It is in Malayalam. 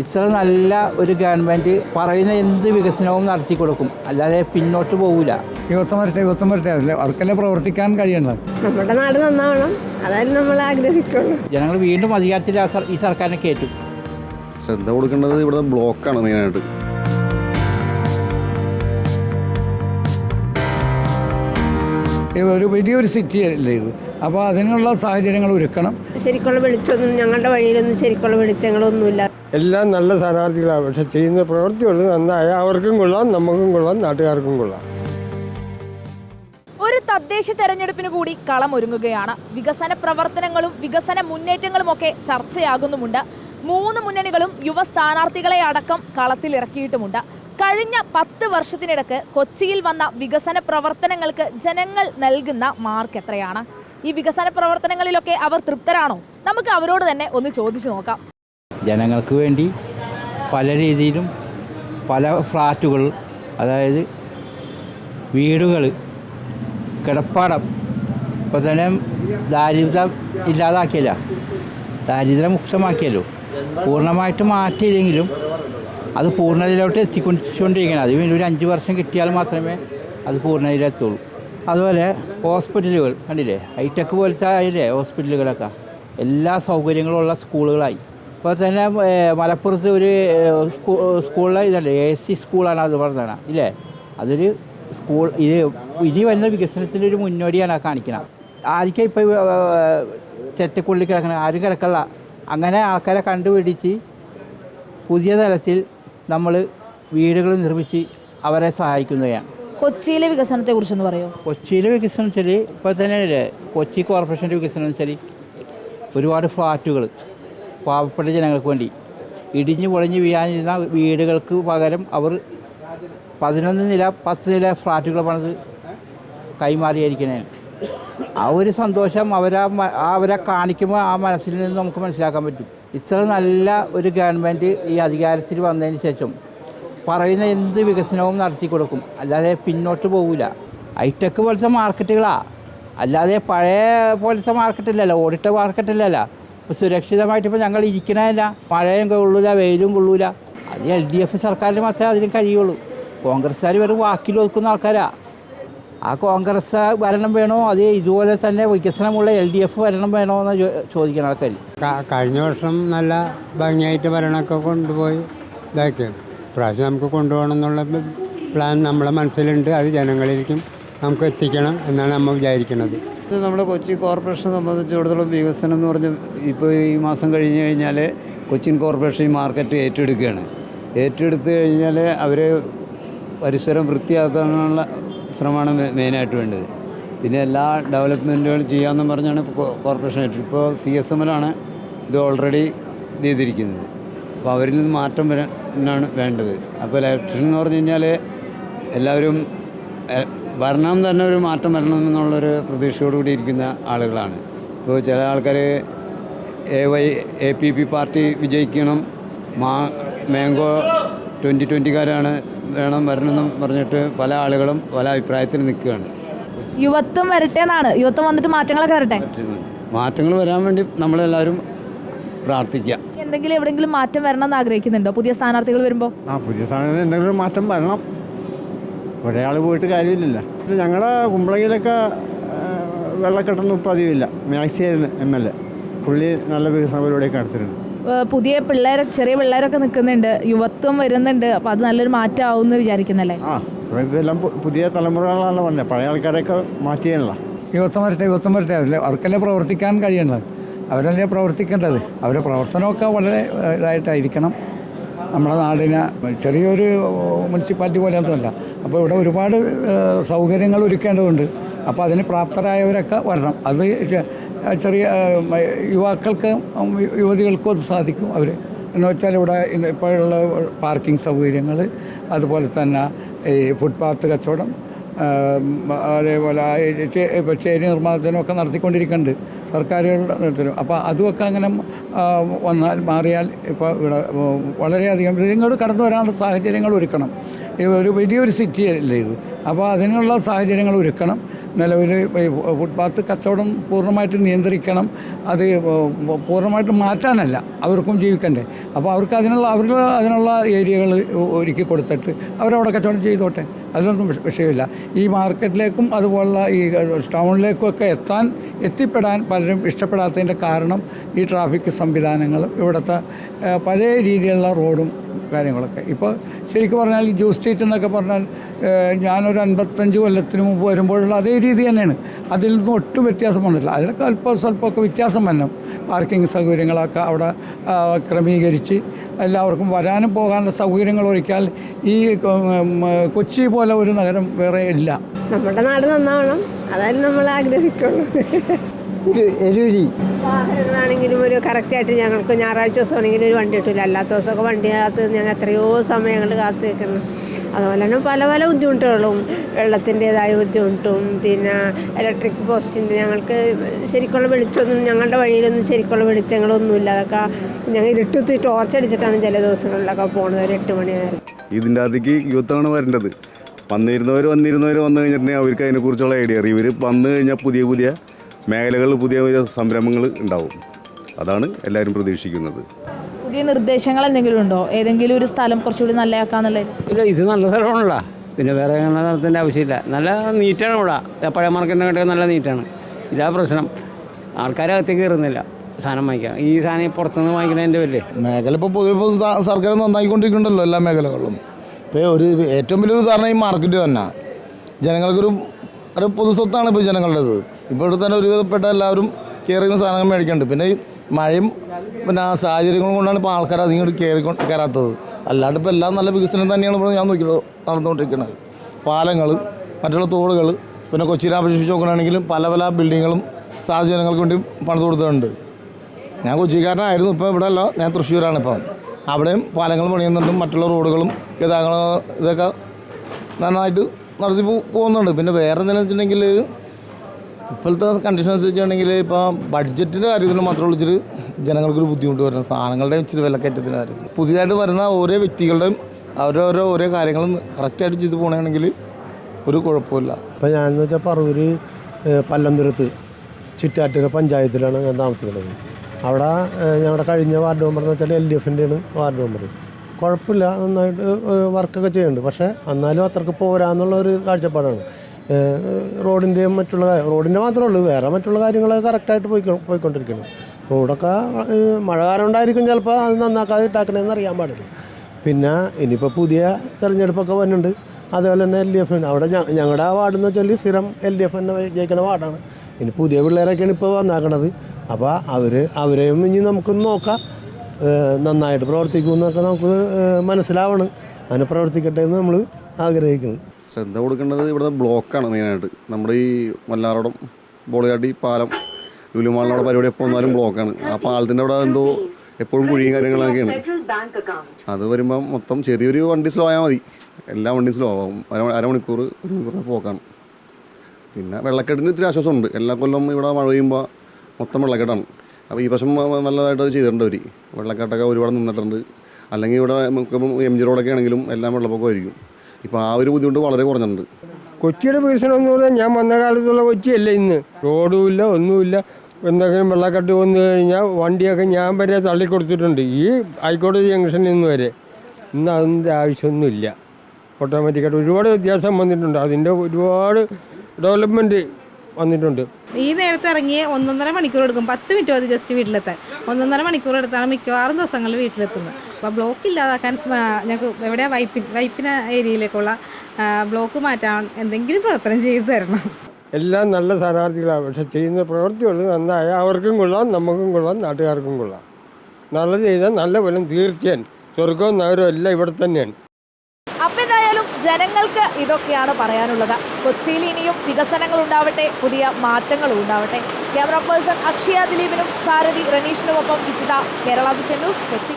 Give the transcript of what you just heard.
ഇത്ര നല്ല ഒരു ഗവൺമെന്റ് പറയുന്ന എന്ത് വികസനവും നടത്തി കൊടുക്കും. അല്ലാതെ പിന്നോട്ട് പോകില്ല യുവത്വം വരട്ടെ യുവത്വം വരട്ടെ. അല്ലേ അവർക്കല്ലേ പ്രവർത്തിക്കാൻ കഴിയണം നമ്മുടെ നാട് നന്നാവണം. അതായിരുന്നു നമ്മൾ ആഗ്രഹിക്കുള്ളൂ. ജനങ്ങൾ വീണ്ടും അധികാരത്തിൽ ഈ സർക്കാരിനെ കയറ്റും ശ്രദ്ധ കൊടുക്കേണ്ടത് ഇവിടെ ബ്ലോക്കാണ് മെയിനായിട്ട് ഒരു വലിയൊരു സിറ്റി അല്ലേ ഇത്? അപ്പോൾ അതിനുള്ള സാഹചര്യങ്ങൾ ഒരുക്കണം. ശരിക്കുള്ള വെളിച്ചൊന്നും ഞങ്ങളുടെ വഴിയിലൊന്നും ശരിക്കുള്ള വെളിച്ചങ്ങളൊന്നുമില്ല. എല്ലാം നല്ല സ്ഥാനാർത്ഥികളാണ്. പക്ഷെ ചെയ്യുന്ന പ്രവൃത്തികൾ നന്നായ അവർക്കും കൊള്ളാം നമുക്കും കൊള്ളാം നാട്ടുകാർക്കും കൊള്ളാം. ഒരു തദ്ദേശ തെരഞ്ഞെടുപ്പിന് കൂടി കളമൊരുങ്ങുകയാണ് വികസന പ്രവർത്തനങ്ങളും വികസന മുന്നേറ്റങ്ങളും ഒക്കെ ചർച്ചയാകുന്നുമുണ്ട്. മൂന്ന് മുന്നണികളും യുവ സ്ഥാനാർത്ഥികളെ അടക്കം കളത്തിലിറക്കിയിട്ടുമുണ്ട്. കഴിഞ്ഞ പത്ത് വർഷത്തിനിടക്ക് കൊച്ചിയിൽ വന്ന വികസന പ്രവർത്തനങ്ങൾക്ക് ജനങ്ങൾ നൽകുന്ന മാർക്ക് എത്രയാണ്? ഈ വികസന പ്രവർത്തനങ്ങളിലൊക്കെ അവർ തൃപ്തരാണോ? നമുക്ക് അവരോട് തന്നെ ഒന്ന് ചോദിച്ചു നോക്കാം. ജനങ്ങൾക്ക് വേണ്ടി പല രീതിയിലും പല ഫ്ലാറ്റുകൾ അതായത് വീടുകൾ കിടപ്പാടം ഇപ്പോൾ തന്നെ ദാരിദ്ര്യം ഇല്ലാതാക്കിയല്ല ദാരിദ്ര്യം മുക്തമാക്കിയല്ലോ. പൂർണമായിട്ട് മാറ്റിയില്ലെങ്കിലും അത് പൂർണതയിലോട്ട് എത്തിക്കൊണ്ടിരിക്കണം അത് ഒരു അഞ്ച് വർഷം കിട്ടിയാൽ മാത്രമേ അത് പൂർണതയിലെത്തുള്ളൂ. അതുപോലെ ഹോസ്പിറ്റലുകൾ കണ്ടില്ലേ? ഹൈടെക് പോലത്തെ ആയില്ലേ ഹോസ്പിറ്റലുകളൊക്കെ? എല്ലാ സൗകര്യങ്ങളും ഉള്ള സ്കൂളുകളായി. ഇപ്പോൾ തന്നെ മലപ്പുറത്ത് ഒരു സ്കൂ സ്കൂളിലെ ഇതല്ലേ? എ സി സ്കൂളാണ് അത് പറഞ്ഞതാണ്. ഇല്ലേ? അതൊരു സ്കൂൾ ഇത് ഇനി വരുന്ന വികസനത്തിന്റെ ഒരു മുന്നോടിയാണ് കാണിക്കണം ആർക്കും ഇപ്പോൾ ചെറ്റക്കുള്ളിൽ കിടക്കണം ആരും കിടക്കല്ല അങ്ങനെ ആൾക്കാരെ കണ്ടുപിടിച്ച് പുതിയ തലത്തിൽ നമ്മൾ വീടുകൾ നിർമ്മിച്ച് അവരെ സഹായിക്കുന്നതാണ്. കൊച്ചിയിലെ വികസനത്തെ കുറിച്ചൊന്ന് പറയോ? കൊച്ചിയിലെ വികസനം വെച്ചാൽ ഇപ്പോൾ തന്നെ കൊച്ചി കോർപ്പറേഷന്റെ വികസനം വെച്ചാൽ ഒരുപാട് ഫ്ലാറ്റുകൾ പാവപ്പെട്ട ജനങ്ങൾക്ക് വേണ്ടി ഇടിഞ്ഞു പൊളിഞ്ഞ് വീഴാനിരുന്ന വീടുകൾക്ക് പകരം അവർ പതിനൊന്ന് നില പത്ത് നില ഫ്ലാറ്റുകൾ പണിത് കൈമാറിയിരിക്കണേ. ആ ഒരു സന്തോഷം അവരാ അവരെ കാണിക്കുമ്പോൾ ആ മനസ്സിൽ നിന്ന് നമുക്ക് മനസ്സിലാക്കാൻ പറ്റും. ഇത്ര നല്ല ഒരു ഗവൺമെന്റ് ഈ അധികാരത്തിൽ വന്നതിന് ശേഷം പറയുന്ന എന്ത് വികസനവും നടത്തി കൊടുക്കും. അല്ലാതെ പിന്നോട്ട് പോകില്ല ഹൈടെക് പോലത്തെ മാർക്കറ്റുകളാണ് അല്ലാതെ പഴയ പോലത്തെ മാർക്കറ്റില്ലല്ലോ ഓടിട്ട മാർക്കറ്റില്ലല്ലോ ഇപ്പോൾ സുരക്ഷിതമായിട്ട് ഇപ്പോൾ ഞങ്ങൾ ഇരിക്കണമല്ല മഴയും കൊള്ളൂല വെയിലും കൊള്ളൂല. അത് എൽ ഡി എഫ് സർക്കാരിന് മാത്രമേ അതിന് കഴിയുള്ളൂ. കോൺഗ്രസ്സുകാർ വെറും വാക്കിൽ ഒതുക്കുന്ന ആൾക്കാരാ. ആ കോൺഗ്രസ് ഭരണം വേണോ? അത് ഇതുപോലെ തന്നെ വികസനമുള്ള എൽ ഡി എഫ് ഭരണം വേണോ എന്ന് ചോദിക്കണം ആൾക്കാർ കഴിഞ്ഞ വർഷം നല്ല ഭംഗിയായിട്ട് ഭരണമൊക്കെ കൊണ്ടുപോയി ഇതാക്കി പ്രാവശ്യം നമുക്ക് കൊണ്ടുപോകണം എന്നുള്ള പ്ലാൻ നമ്മളെ മനസ്സിലുണ്ട്. അത് ജനങ്ങളിലേക്കും നമുക്ക് എത്തിക്കണം എന്നാണ് നമ്മൾ വിചാരിക്കുന്നത്. ഇത് നമ്മുടെ കൊച്ചി കോർപ്പറേഷനെ സംബന്ധിച്ചിടത്തോളം വികസനം എന്ന് പറഞ്ഞ് ഇപ്പോൾ ഈ മാസം കഴിഞ്ഞ് കഴിഞ്ഞാൽ കൊച്ചിൻ കോർപ്പറേഷൻ ഈ മാർക്കറ്റ് ഏറ്റെടുക്കുകയാണ്. ഏറ്റെടുത്ത് കഴിഞ്ഞാൽ അവർ പരിസരം വൃത്തിയാക്കാനുള്ള ശ്രമമാണ് മെയിനായിട്ട് വേണ്ടത്. പിന്നെ എല്ലാ ഡെവലപ്മെന്റുകളും ചെയ്യാമെന്ന് പറഞ്ഞാണ് കോർപ്പറേഷൻ ആയിട്ട്. ഇപ്പോൾ സി എസ് എമ്മിലാണ് ഇത് ഓൾറെഡി ചെയ്തിരിക്കുന്നത്. അപ്പോൾ അവരിൽ നിന്ന് മാറ്റം വരാനാണ് വേണ്ടത്. അപ്പോൾ ഇലക്ട്രിഷൻ എന്ന് പറഞ്ഞു കഴിഞ്ഞാൽ എല്ലാവരും ഭരണം തന്നെ ഒരു മാറ്റം വരണമെന്നുള്ളൊരു പ്രതീക്ഷയോടുകൂടി ഇരിക്കുന്ന ആളുകളാണ്. ഇപ്പോൾ ചില ആൾക്കാർ A Y A P P party വിജയിക്കണം. മാ മാംഗോ ട്വന്റി ട്വന്റിക്കാരാണ് വേണം വരണമെന്നും പറഞ്ഞിട്ട് പല ആളുകളും പല അഭിപ്രായത്തിൽ നിൽക്കുകയാണ്. യുവത്വം വരട്ടെ എന്നാണ്. യുവത്വം വന്നിട്ട് മാറ്റങ്ങളൊക്കെ വരട്ടെ? മാറ്റങ്ങൾ വരാൻ വേണ്ടി നമ്മളെല്ലാവരും പ്രാർത്ഥിക്കുക. എന്തെങ്കിലും എവിടെയെങ്കിലും മാറ്റം വരണം എന്ന് ആഗ്രഹിക്കുന്നുണ്ടോ? പുതിയ സ്ഥാനാർത്ഥികൾ വരുമ്പോൾ ആ പുതിയ സ്ഥാനാർത്ഥി എന്തെങ്കിലും മാറ്റം വരണം. ഒരാൾ പോയിട്ട് കാര്യമില്ലല്ലോ. ഞങ്ങളുടെ കുമ്പളങ്ങിയിലൊക്കെ വെള്ളക്കെട്ടൊന്നും പതിവില്ല. മാക്സി ആയിരുന്നു എം എൽ എ. പുള്ളി നല്ല വികസന പരിപാടിയൊക്കെ നടത്തിയിട്ടുണ്ട്. പുതിയ പിള്ളേരെ ചെറിയ പിള്ളേരൊക്കെ നിൽക്കുന്നുണ്ട്. യുവത്വം വരുന്നുണ്ട്. അപ്പോൾ അത് നല്ലൊരു മാറ്റമാവും എന്ന് വിചാരിക്കുന്നല്ലേ? ആ ഇതെല്ലാം പു- പുതിയ തലമുറകളാണ് പറഞ്ഞത് പഴയ ആൾക്കാരെയൊക്കെ മാറ്റിയാണല്ലോ യുവത്വം വരട്ടെ യുവത്വം വരട്ടെ. അവർക്കല്ലേ പ്രവർത്തിക്കാൻ കഴിയണം അവരല്ലേ പ്രവർത്തിക്കേണ്ടത്? അവരുടെ പ്രവർത്തനമൊക്കെ വളരെ ഏഹ്, ഇതായിട്ടായിരിക്കണം. നമ്മുടെ നാടിന് ചെറിയൊരു മുനിസിപ്പാലിറ്റി പോലെ പോലെയൊന്നുമല്ല അപ്പോൾ ഇവിടെ ഒരുപാട് ഏഹ്, സൗകര്യങ്ങൾ ഒരുക്കേണ്ടതുണ്ട്. അപ്പോൾ അതിന് പ്രാപ്തരായവരൊക്കെ വരണം. അത് ചെ- ചെറിയ യുവാക്കൾക്ക് യുവതികൾക്കും അത് സാധിക്കും അവർ എന്ന് വെച്ചാൽ ഇവിടെ ഇപ്പോഴുള്ള പാർക്കിംഗ് സൗകര്യങ്ങൾ അതുപോലെ തന്നെ ഈ ഫുട്പാത്ത് കച്ചവടം അതേപോലെ ഇപ്പോൾ ചേരി നിർമ്മാണത്തിനൊക്കെ നടത്തിക്കൊണ്ടിരിക്കുന്നുണ്ട്. സർക്കാരുകളുടെ നേതൃത്വം അപ്പോൾ അതുമൊക്കെ അങ്ങനെ വന്നാൽ മാറിയാൽ ഇപ്പോൾ ഇവിടെ വളരെയധികം ഇങ്ങോട്ട് കടന്നു വരാനുള്ള സാഹചര്യങ്ങൾ ഒരുക്കണം. ഒരു വലിയൊരു സിറ്റി അല്ലേ ഇത്. അപ്പോൾ അതിനുള്ള സാഹചര്യങ്ങൾ ഒരുക്കണം. നിലവിൽ ഫുട്പാത്ത് കച്ചവടം പൂർണമായിട്ട് നിയന്ത്രിക്കണം. അത് പൂർണമായിട്ട് മാറ്റാനല്ല. അവർക്കും ജീവിക്കണ്ടേ. അപ്പോൾ അവർക്ക് അതിനുള്ള അവർക്ക് അതിനുള്ള ഏരിയകൾ ഒരുക്കി കൊടുത്തിട്ട് അവരവിടെ കച്ചവടം ചെയ്തോട്ടെ. അതിലൊന്നും വിഷയമില്ല. ഈ മാർക്കറ്റിലേക്കും അതുപോലുള്ള ഈ ടൗണിലേക്കും ഒക്കെ എത്താൻ എത്തിപ്പെടാൻ പലരും ഇഷ്ടപ്പെടാത്തതിന്റെ കാരണം ഈ ട്രാഫിക് സംവിധാനങ്ങളും ഇവിടുത്തെ പല രീതിയിലുള്ള റോഡും കാര്യങ്ങളൊക്കെ. ഇപ്പോൾ ശരിക്കും പറഞ്ഞാൽ ഈ സ്റ്റേറ്റ് എന്നൊക്കെ പറഞ്ഞാൽ ഞാനൊരു അൻപത്തഞ്ച് കൊല്ലത്തിന് മുമ്പ് വരുമ്പോഴുള്ള അതേ രീതി തന്നെയാണ്. അതിൽ നിന്ന് ഒട്ടും വ്യത്യാസം വന്നിട്ടില്ല. അതിലൊക്കെ അല്പം സ്വല്പമൊക്കെ വ്യത്യാസം വന്നു. പാർക്കിംഗ് സൗകര്യങ്ങളൊക്കെ അവിടെ ക്രമീകരിച്ച് എല്ലാവർക്കും വരാനും പോകാനുള്ള സൗകര്യങ്ങൾ ഒരുക്കിയാൽ ഈ കൊച്ചി പോലെ ഒരു നഗരം വേറെ ഇല്ല. നമ്മുടെ നാട് നന്നാവണം. അതായത് നമ്മൾ ആഗ്രഹിക്കുള്ളൂ. എലൂരി വാഹനങ്ങളാണെങ്കിലും ഒരു കറക്റ്റായിട്ട് ഞങ്ങൾക്ക് ഞായറാഴ്ച ദിവസമാണെങ്കിലും ഒരു വണ്ടി കിട്ടില്ല അല്ലാത്ത ദിവസമൊക്കെ വണ്ടി കാത്ത് ഞങ്ങൾ എത്രയോ സമയങ്ങൾ കാത്ത് നിൽക്കണം അതുപോലെ തന്നെ പല പല ബുദ്ധിമുട്ടുകളും വെള്ളത്തിന്റെതായ ബുദ്ധിമുട്ടും പിന്നെ ഇലക്ട്രിക് പോസ്റ്റിന്റെ ഞങ്ങൾക്ക് ശരിക്കുള്ള വെളിച്ചമൊന്നും ഞങ്ങളുടെ വഴിയിലൊന്നും ശരിക്കുള്ള വെളിച്ചങ്ങളൊന്നുമില്ല. അതൊക്കെ ഞങ്ങൾ ഇരുട്ടുത്തി ടോർച്ച് അടിച്ചിട്ടാണ് ചില ദിവസങ്ങളിലൊക്കെ പോകുന്നത് ഒരു എട്ട് മണി നേരം. ഇതിന്റെ അതിക്ക് യൂത്താണ് വരേണ്ടത്. വന്നിരുന്നവർ വന്നിരുന്നവർ വന്നു കഴിഞ്ഞിട്ടുണ്ടെങ്കിൽ അവർക്ക് അതിനെക്കുറിച്ചുള്ള ഐഡിയ അറിയും ഇവർ വന്നു കഴിഞ്ഞാൽ പുതിയ പുതിയ മേഖലകൾ പുതിയ പുതിയ സംരംഭങ്ങൾ ഉണ്ടാവും. അതാണ് എല്ലാവരും പ്രതീക്ഷിക്കുന്നത്. പുതിയ നിർദ്ദേശങ്ങൾ എന്തെങ്കിലും ഉണ്ടോ? ഏതെങ്കിലും ഒരു സ്ഥലം കുറച്ചുകൂടി നല്ലതാക്കാന്നുള്ളത്? ഇല്ല ഇത് നല്ല സ്ഥലമാണല്ലോ. പിന്നെ വേറെ അങ്ങനെ നടത്തേണ്ട ആവശ്യമില്ല. നല്ല നീറ്റാണ് ഇവിടെ. പഴയ മാർക്കറ്റിനെ നല്ല നീറ്റാണ്. ഇതാ പ്രശ്നം. ആൾക്കാരെ ആൾക്കാരകത്തേക്ക് കയറുന്നില്ല. സാധനം വാങ്ങിക്കാം ഈ സാധനം പുറത്തുനിന്ന് വാങ്ങിക്കുന്നതിന്റെ വലിയ മേഖല ഇപ്പോൾ പൊതുവെ സർക്കാർ നന്നായിക്കൊണ്ടിരിക്കുന്നുണ്ടല്ലോ എല്ലാ മേഖലകളിലും. ഇപ്പോൾ ഒരു ഏറ്റവും വലിയൊരു ഉദാഹരണം ഈ മാർക്കറ്റ് തന്നെ. ജനങ്ങൾക്കൊരു ഒരു പൊതു സ്വത്താണ് ഇപ്പോൾ ജനങ്ങളുടേത്. ഇപ്പോൾ ഇവിടെ തന്നെ ഒരുവിധപ്പെട്ട എല്ലാവരും കയറിയുള്ള സാധനങ്ങൾ മേടിക്കുന്നുണ്ട് പിന്നെ ഈ മഴയും പിന്നെ ആ സാഹചര്യങ്ങളും കൊണ്ടാണ് ഇപ്പോൾ ആൾക്കാർ അധികം കയറി കയറാത്തത് അല്ലാണ്ട് ഇപ്പോൾ എല്ലാം നല്ല വികസനം തന്നെയാണ് ഇവിടെ ഞാൻ നോക്കിയിട്ട് നടന്നുകൊണ്ടിരിക്കുന്നത്. പാലങ്ങൾ മറ്റുള്ള തോടുകൾ പിന്നെ കൊച്ചിയിൽ അപേക്ഷിച്ച് നോക്കുകയാണെങ്കിലും പല പല ബിൽഡിങ്ങുകളും സാഹചര്യങ്ങൾക്ക് വേണ്ടി പണിത് കൊടുത്തിട്ടുണ്ട്. ഞാൻ കൊച്ചിക്കാരനായിരുന്നു. ഇപ്പോൾ ഇവിടെ അല്ല ഞാൻ തൃശ്ശൂരാണ് ഇപ്പം. അവിടെയും പാലങ്ങൾ പണിയുന്നുണ്ട്. മറ്റുള്ള റോഡുകളും ഗതാഗതം ഇതൊക്കെ നന്നായിട്ട് നടത്തി പോകുന്നുണ്ട്. പിന്നെ വേറെ എന്താണെന്ന് വെച്ചിട്ടുണ്ടെങ്കിൽ ഇപ്പോഴത്തെ കണ്ടീഷൻ അനുസരിച്ചാണെങ്കിൽ ഇപ്പോൾ ബഡ്ജറ്റിന്റെ കാര്യത്തിൽ മാത്രമേ ഇച്ചിരി ജനങ്ങൾക്കൊരു ബുദ്ധിമുട്ട് വരുന്നത്. സാധനങ്ങളുടെ ഇച്ചിരി വിലക്കയറ്റത്തിന്റെ കാര്യത്തിൽ പുതിയതായിട്ട് വരുന്ന ഓരോ വ്യക്തികളുടെയും അവരോരോ ഓരോ കാര്യങ്ങളും കറക്റ്റായിട്ട് ചെയ്ത് പോകണമെങ്കിൽ ഒരു കുഴപ്പമില്ല ഇപ്പം ഞാനെന്ന് വെച്ചാൽ പറവൂർ പല്ലന്തുരത്ത് ചുറ്റാറ്റുക പഞ്ചായത്തിലാണ് ഞാൻ താമസിക്കുന്നത്. അവിടെ ഞങ്ങളുടെ കഴിഞ്ഞ വാർഡ് മെമ്പർ എന്ന് വെച്ചാൽ എൽ ഡി എഫിന്റെയാണ് വാർഡ് മെമ്പർ. കുഴപ്പമില്ല നന്നായിട്ട് വർക്കൊക്കെ ചെയ്യുന്നുണ്ട്. പക്ഷേ എന്നാലും അത്രയ്ക്ക് പോരാന്നുള്ള ഒരു കാഴ്ചപ്പാടാണ്. റോഡിന്റെയും മറ്റുള്ള റോഡിന്റെ മാത്രമേ ഉള്ളൂ വേറെ മറ്റുള്ള കാര്യങ്ങളൊക്കെ കറക്റ്റായിട്ട് പോയി പോയിക്കൊണ്ടിരിക്കുന്നു. റോഡൊക്കെ മഴ കാരണം ഉണ്ടായിരിക്കും ചിലപ്പോൾ അത് നന്നാക്കാതെ ഇട്ടാക്കണമെന്ന് അറിയാൻ പാടില്ല. പിന്നെ ഇനിയിപ്പോൾ പുതിയ തെരഞ്ഞെടുപ്പൊക്കെ വരുന്നുണ്ട്. അതുപോലെ തന്നെ എൽ ഡി എഫ് അവിടെ ഞങ്ങളുടെ ആ വാർഡെന്ന് വെച്ചാൽ സ്ഥിരം എൽ ഡി എഫ് തന്നെ ജയിക്കുന്ന വാർഡാണ്. ഇനി പുതിയ പിള്ളേരൊക്കെയാണ് ഇപ്പോൾ വന്നാക്കണത്. അപ്പോൾ അവർ അവരെയും ഇനി നമുക്കൊന്ന് നോക്കാം. നന്നായിട്ട് പ്രവർത്തിക്കുമെന്നൊക്കെ നമുക്ക് മനസ്സിലാവണം. അങ്ങനെ പ്രവർത്തിക്കട്ടെ എന്ന് നമ്മൾ ആഗ്രഹിക്കുന്നു. ശ്രദ്ധ കൊടുക്കേണ്ടത് ഇവിടെ ബ്ലോക്കാണ് മെയിനായിട്ട്. നമ്മുടെ ഈ മല്ലാറോടം ബോളിയാട്ടി പാലം ലുലുമാളിനോട് പരിപാടി എപ്പോൾ വന്നാലും ബ്ലോക്കാണ്. ആ പാലത്തിന്റെ അവിടെ എന്തോ എപ്പോഴും കുഴിയും കാര്യങ്ങളൊക്കെയാണ്. അത് വരുമ്പം മൊത്തം ചെറിയൊരു വണ്ടി സ്ലോ ആയാൽ മതി. എല്ലാ വണ്ടിയും സ്ലോ ആവും. അര അരമണിക്കൂർ ഒരു മണിക്കൂർ പോക്കാണ്. പിന്നെ വെള്ളക്കെട്ടിന് ഇത്തിരി ആശ്വാസമുണ്ട്. എല്ലാ കൊല്ലം ഇവിടെ മഴ പെയ്യുമ്പോൾ മൊത്തം വെള്ളക്കെട്ടാണ്. അപ്പോൾ ഈ പ്രാവശ്യം നല്ലതായിട്ട് അത് ചെയ്തിട്ടുണ്ട് അവർ വെള്ളക്കെട്ടൊക്കെ ഒരുപാട് നിന്നിട്ടുണ്ട്. അല്ലെങ്കിൽ ഇവിടെ നമുക്കിപ്പം എം ജി റോഡൊക്കെ ആണെങ്കിലും എല്ലാം വെള്ളപ്പൊക്കമായിരിക്കും ഇപ്പോൾ ആ ഒരു ബുദ്ധിമുട്ട് വളരെ കുറഞ്ഞിട്ടുണ്ട്. കൊച്ചിയുടെ വികസനം എന്ന് പറഞ്ഞാൽ ഞാൻ വന്ന കാലത്തുള്ള കൊച്ചിയല്ല ഇന്ന്. റോഡുമില്ല ഒന്നുമില്ല എന്തെങ്കിലും വെള്ളക്കെട്ട് വന്നു കഴിഞ്ഞാൽ വണ്ടിയൊക്കെ ഞാൻ വരെ തള്ളിക്കൊടുത്തിട്ടുണ്ട്. ഈ ഹൈക്കോടതി ജംഗ്ഷനിൽ നിന്ന് വരെ. ഇന്ന് അതിന്റെ ആവശ്യമൊന്നുമില്ല. ഓട്ടോമാറ്റിക്കായിട്ട് ഒരുപാട് വ്യത്യാസം വന്നിട്ടുണ്ട്. അതിന്റെ ഒരുപാട് ഡെവലപ്മെന്റ് വന്നിട്ടുണ്ട്. ഈ നേരത്തെ ഇറങ്ങി ഒന്നൊന്നര മണിക്കൂർ എടുക്കും. പത്ത് മിനിറ്റ് മതി ജസ്റ്റ് വീട്ടിലെത്താൻ. ഒന്നൊന്നര മണിക്കൂർ എടുത്താണ് മിക്കവാറും ദിവസങ്ങളിൽ വീട്ടിലെത്തുന്നത്. അപ്പോൾ ബ്ലോക്ക് ഇല്ലാതാക്കാൻ ഞങ്ങൾക്ക് എവിടെയാ വൈപ്പിൻ വൈപ്പിന ഏരിയയിലേക്കുള്ള ബ്ലോക്ക് മാറ്റാൻ എന്തെങ്കിലും പ്രവർത്തനം ചെയ്തു തരണം. എല്ലാം നല്ല സ്ഥാനാർത്ഥികളാണ്. പക്ഷെ ചെയ്യുന്ന പ്രവൃത്തികൾ നന്നായ അവർക്കും കൊള്ളാം നമുക്കും കൊള്ളാം നാട്ടുകാർക്കും കൊള്ളാം. നല്ലത് ചെയ്താൽ നല്ല ഫലം തീർച്ചയായും. സ്വർഗവും നഗരവും എല്ലാം ഇവിടെ തന്നെയാണ്. ജനങ്ങൾക്ക് ഇതൊക്കെയാണ് പറയാനുള്ളത്. കൊച്ചിയിൽ ഇനിയും വികസനങ്ങൾ ഉണ്ടാവട്ടെ പുതിയ മാറ്റങ്ങളും ഉണ്ടാവട്ടെ. ക്യാമറ പേഴ്സൺ അക്ഷയ ദിലീപിനും സാരഥി റനീഷിനുമൊപ്പം വിജിത കേരള വിഷൻ ന്യൂസ് കൊച്ചി.